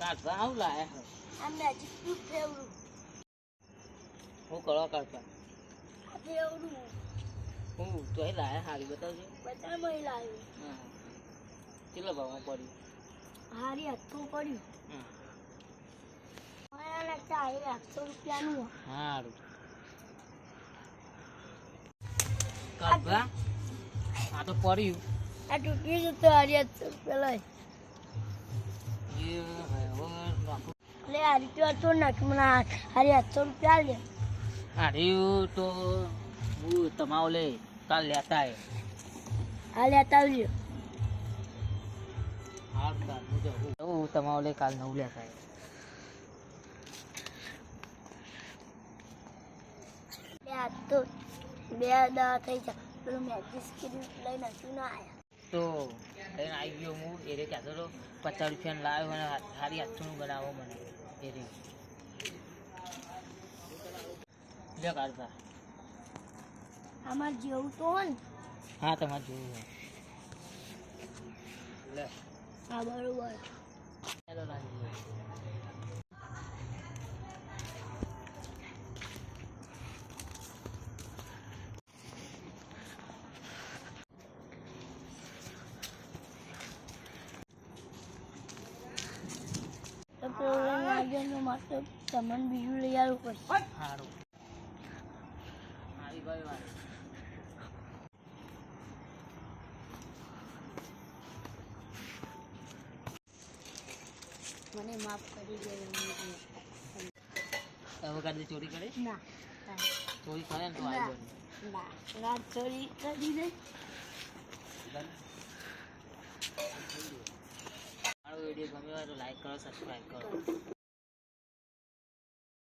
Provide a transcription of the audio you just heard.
કાઢવા આવું લાયા હે. આ મેજિકનું ફેવરું હું કરો કાઢવા આ ફેવરું હું તો એ લાયા હારી બતાવજો. બધા મહિલાઓ હા. કેટલા ભાવમાં પડ્યું? હારી હથું પડ્યું. લાગતા આ આઠસો રૂપિયાનું હારું. કાઢવા? આ તો પડ્યું. આ તૂટી ગયું તો હારી આઠસો રૂપિયા લઈ. નાખી મને હારી આઠસો રૂપિયા લે હાર્યું તો હું તમારો લે કાલ લેતા લેતા આવજો હું તમારો લે કાલ નવું લેતા બે હાથ તો બે દા થઈ જાય પેલું સ્કીન લઈને હજુ ના આવ્યા તો લઈને આવી ગયો હું. એ રે કહેતો હતો પચાસ રૂપિયાનું લાવ્યો અને સારી હાથનું બનાવો મને. એ રે લે કાઢતા અમારે જેવું તો હોય ને. હા તમારે જોવું હોય. લે. હા બરોબર. ચાલો લાગી તો પેલું માસ્ટર આવ્યો ને મારે સામાન બીજું લઈ આવવું પડશે સારું આવી વાત મને માફ કરી દે હવે કદી ચોરી કરે? ના ચોરી કરે તો આવી ના ના. ચોરી કરી દે. મારો વીડિયો ગમ્યો હોય તો લાઈક કરો સબસ્ક્રાઈબ કરો.